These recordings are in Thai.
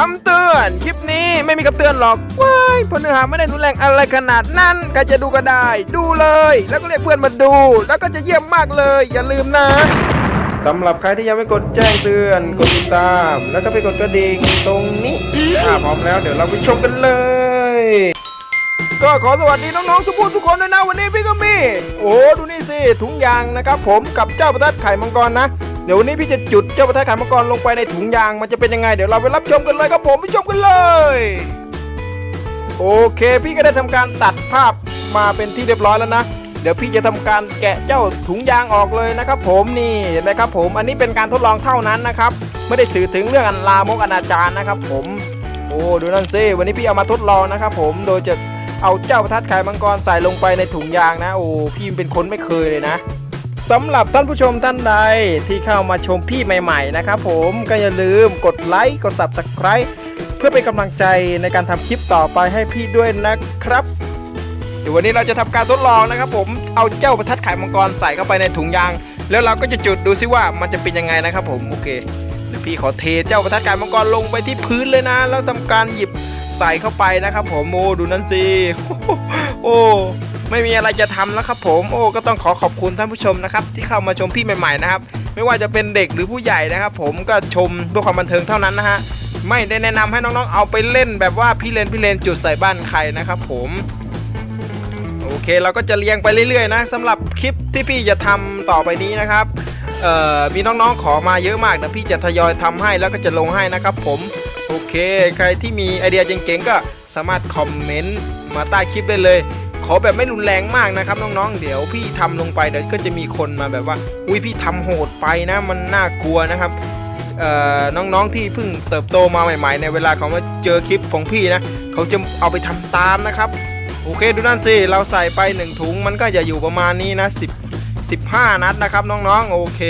คำเตือน คลิปนี้ไม่มีคำเตือนหรอกว้ายเพราะเนื้อหาไม่ได้รุนแรงอะไรขนาดนั้นใครจะดูก็ได้ ดูเลย แล้วก็เรียกเพื่อนมาดู แล้วก็จะเยี่ยมมากเลย อย่าลืมนะ สำหรับใครที่ยังไม่กดแจ้งเตือน กดติดตาม แล้วก็ไปกดกระดิ่งตรงนี้ถ้าพร้อมแล้วเดี๋ยวเราไปชมกันเลย ก็ขอสวัสดีน้องๆทุกผู้ทุกคนด้วยนะวันนี้พี่ก็มี โอ้ดูนี่สิถุงยางนะครับผมกับเจ้าประทัดไข่มังกรนะ ดี๋ยววันนี้พี่จะจุดเจ้าประทัดไข่มังกรลงไปในถุงยางมันจะเป็นยังไงเดี๋ยวเราไปรับชมกันเลยครับผมไปชมกันเลย โอเค พี่ก็ได้ทำการตัดภาพมาเป็นที่เรียบร้อยแล้วนะ เดี๋ยวพี่จะทำการแกะเจ้าถุงยางออกเลยนะครับผมนี่เห็นไหมครับผมอันนี้เป็นการทดลองเท่านั้นนะครับไม่ได้สื่อถึงเรื่องอันลามกอนาจารนะครับผมโอ้ดูนั่นสิวันนี้พี่เอามาทดลองนะครับผมโดยจะเอาเจ้าประทัดไข่มังกรใส่ลงไปในถุงยางนะ โอ้พี่เป็นคนไม่เคยเลยนะ สำหรับท่านผู้ชมท่านใดที่เข้ามาชมพี่ใหม่ ๆ นะครับผมก็อย่าลืมกดไลค์กด subscribe เพื่อเป็นกำลังใจในการทำคลิปต่อไปให้พี่ด้วยนะครับเดี๋ยววันนี้เราจะทำการทดลองนะครับผมเอาเจ้าประทัดไข่มังกรใส่เข้าไปในถุงยาง แล้วเราก็จะจุดดูซิว่ามันจะเป็นยังไงนะครับผมโอเคเดี๋ยวพี่ขอเทเจ้าประทัดไข่มังกรลงไปที่พื้นเลยนะ แล้วทำการหยิบใส่เข้าไปนะครับผมโอ้ดูนั่นสิโอ้ ไม่มีอะไรจะทำแล้วครับผมโอ้ก็ต้องขอขอบคุณท่านผู้ชมนะครับที่เข้ามาชมพี่ใหม่ๆนะครับไม่ว่าจะเป็นเด็กหรือผู้ใหญ่นะครับ ผมก็ชมเพื่อความบันเทิงเท่านั้นนะฮะไม่ได้แนะนำให้น้องๆเอาไปเล่นแบบว่าพี่เลนพี่เลนจุดใส่บ้านใครนะครับผมโอเคเราก็จะเรียงไปเรื่อยๆนะสำหรับคลิปที่พี่จะทำต่อไปนี้นะครับมีน้องๆขอมาเยอะมากเดี๋ยวพี่จะทยอยทำให้แล้วก็จะลงให้นะครับ ผมโอเค ใครที่มีไอเดียเจ๋งๆก็สามารถคอมเมนต์มาใต้คลิปได้เลย ขอแบบไม่รุนแรงมากนะครับน้องๆ เดี๋ยวพี่ทำลงไปเดี๋ยวก็จะมีคนมาแบบว่า อุ้ยพี่ทำโหดไปนะมันน่ากลัวนะครับเอ่อน้องๆที่เพิ่งเติบโตมาใหม่ ๆ ในเวลาเขามาเจอคลิปของพี่นะเขาจะเอาไปทำตามนะครับโอเคดูนั่นสิเราใส่ไป 1 ถุงมันก็จะอยู่ประมาณนี้นะ10 15 นัดนะครับน้องๆโอเค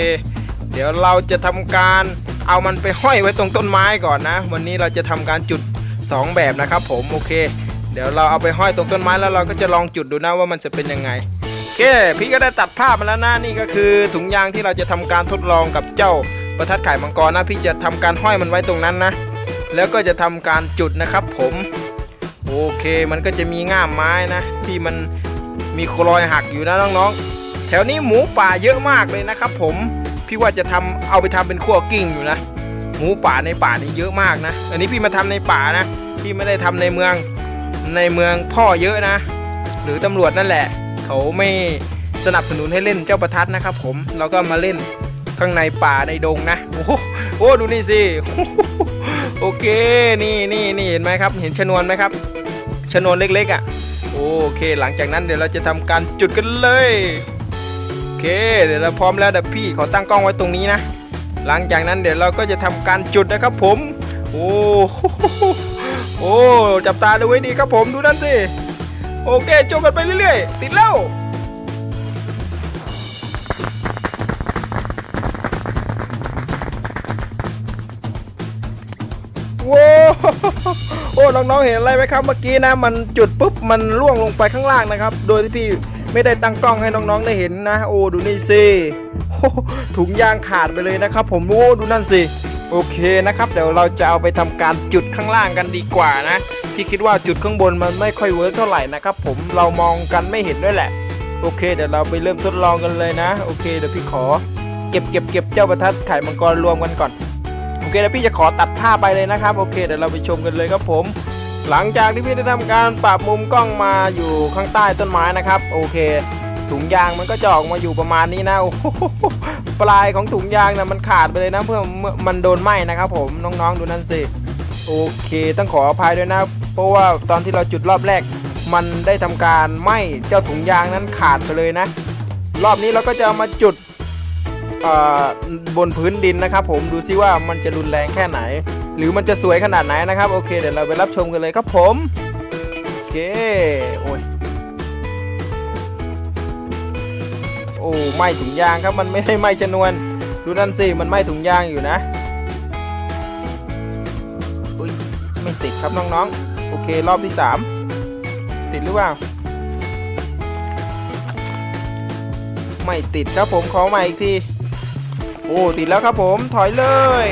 เดี๋ยวเราจะทำการเอามันไปห้อยไว้ตรงต้นไม้ก่อนนะ วันนี้เราจะทำการจุด 2 แบบนะครับผมโอเค เดี๋ยวเราเอาไปห้อยตรงต้นไม้แล้วเราก็จะลองจุดดูนะว่ามันจะเป็นยังไงโอเค พี่ก็ได้ตัดภาพมาแล้วนะนี่ก็คือถุงยางที่เราจะทำการทดลองกับเจ้าประทัดไข่มังกรนะพี่จะทำการห้อยมันไว้ตรงนั้นนะ แล้วก็จะทำการจุดนะครับ ผมโอเคมันก็จะมีง่ามไม้นะ ที่มันมีโครอยหักอยู่นะน้องๆ แถวนี้หมูป่าเยอะมากเลยนะครับผมพี่ว่าจะทำเอาไปทำเป็นขั้วกิ้งอยู่นะ หมูป่าในป่านี่เยอะมากนะ อันนี้พี่มาทำในป่านะ พี่ไม่ได้ทำในเมือง ในเมืองพ่อเยอะนะ หรือตำรวจนั่นแหละ เขาไม่สนับสนุนให้เล่นเจ้าประทัดนะครับ ผมเราก็มาเล่นข้างในป่าในดงนะโอ้โหโอ้ดูนี่สิโอเคนี่นี่นี่เห็นไหมครับ เห็นชนวนไหมครับ ชนวนเล็กๆอะโอเค หลังจากนั้นเดี๋ยวเราจะทำการจุดกันเลยโอเค เดี๋ยวเราพร้อมแล้วเดี๋ยวพี่ขอตั้งกล้องไว้ตรงนี้นะ หลังจากนั้นเดี๋ยวเราก็จะทำการจุดนะครับผม โอ้ โอ้จับตาดูไว้ดีครับผมดูนั่นสิโอเคจุดกันไปเรื่อยๆ ติดแล้วโว้วโอ้น้องๆเห็นอะไรไหมครับเมื่อกี้นะ มันจุดปุ๊บมันล่วงลงไปข้างล่างนะครับ โดยที่พี่ไม่ได้ตั้งกล้องให้น้องๆได้เห็นนะ โอ้ดูนี่สิโอ้ถุงยางขาดไปเลยนะครับ ผมโอ้ดูนั่นสิ โอเคนะครับ เดี๋ยวเราจะเอาไปทำการจุดข้างล่างกันดีกว่านะ ที่คิดว่าจุดข้างบนมันไม่ค่อยเวิร์กเท่าไหร่นะครับผมเรามองกันไม่เห็นด้วยแหละ โอเค เดี๋ยวเราไปเริ่มทดลองกันเลยนะ โอเคเดี๋ยวพี่ขอ เก็บเก็บเก็บเจ้าประทัดไข่มังกรรวมกันก่อนโอเคเดี๋ยวพี่จะขอตัดภาพไปเลยนะครับ โอเคเดี๋ยวเราไปชมกันเลยครับผม หลังจากที่พี่ได้ทำการปรับมุมกล้องมาอยู่ข้างใต้ต้นไม้นะครับ โอเค ถุงยางมันก็จะออกมาอยู่ประมาณนี้นะโอ้โหปลายของถุงยางนะมันขาดไปเลยนะเพื่อมันโดนไหม้นะครับผมน้องๆดูนั่นสิโอเคต้องขออภัยด้วยนะ เพราะว่าตอนที่เราจุดรอบแรก มันได้ทำการไหม้เจ้าถุงยางนั้นขาดไปเลยนะ รอบนี้เราก็จะมาจุดบนพื้นดินนะครับ ผมดูซิว่ามันจะรุนแรงแค่ไหน หรือมันจะสวยขนาดไหนนะครับโอเคเดี๋ยวเราไปรับชมกันเลยครับผมโอเคโอ้ ไหม้ถุงยางครับมันไม่ได้ไหม้ชนวน ดูนั่นสิมันไหม้ถุงยางอยู่นะอุ้ยไม่ติดครับน้องๆ โอเครอบที่ 3 ติดหรือเปล่าไม่ติดครับผมขอใหม่อีกทีโอ้ติดแล้วครับผมถอยเลย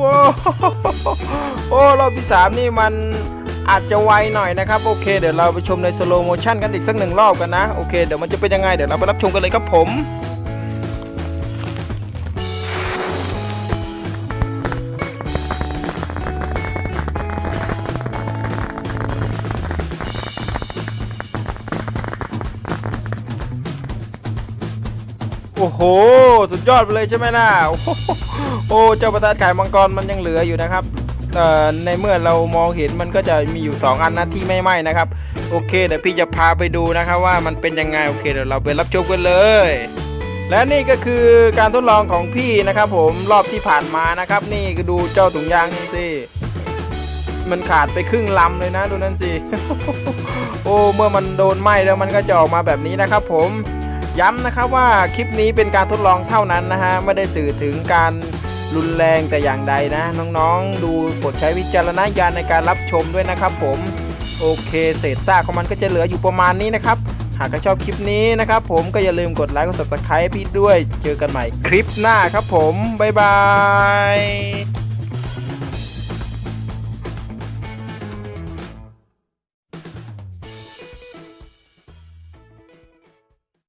ว้าวโอ้รอบที่สามนี่มัน อาจจะไวหน่อยนะครับโอเค เดี๋ยวเราไปชมในสโลโมชันกันอีกสักหนึ่งรอบกันนะโอเคเดี๋ยวมันจะเป็นยังไงเดี๋ยวเราไปรับชมกันเลยครับผมโอ้โห สุดยอดไปเลยใช่ไหมล่ะ โอ้โหโอ้เจ้าประทัดขายมังกรมันยังเหลืออยู่นะครับ ในเมื่อเรามองเห็นมันก็จะมีอยู่ 2 อันนะที่ไม่ไหม้นะครับ โอเคเดี๋ยวพี่จะพาไปดูนะครับว่ามันเป็นยังไงโอเคเดี๋ยวเราไปรับชมกันเลย และนี่ก็คือการทดลองของพี่นะครับ ผมรอบที่ผ่านมานะครับ นี่ก็ดูเจ้าถุงยางนี่สิมันขาดไปครึ่งลำเลยนะดูนั่นสิ โอ้เมื่อมันโดนไหม้แล้วมันก็จะออกมาแบบนี้นะครับ ผมย้ำนะครับว่าคลิปนี้เป็นการทดลองเท่านั้นนะฮะไม่ได้สื่อถึงการ รุนแรงแต่อย่างใดนะ น้องๆ ดูโปรดใช้วิจารณญาณในการรับชมด้วยนะครับ ผมโอเค เศษซากของมันก็จะเหลืออยู่ประมาณนี้นะครับ หากใครชอบคลิปนี้นะครับ ผมก็อย่าลืมกดไลค์กด subscribe พี่ด้วย เจอกันใหม่คลิปหน้าครับผม บ๊ายบาย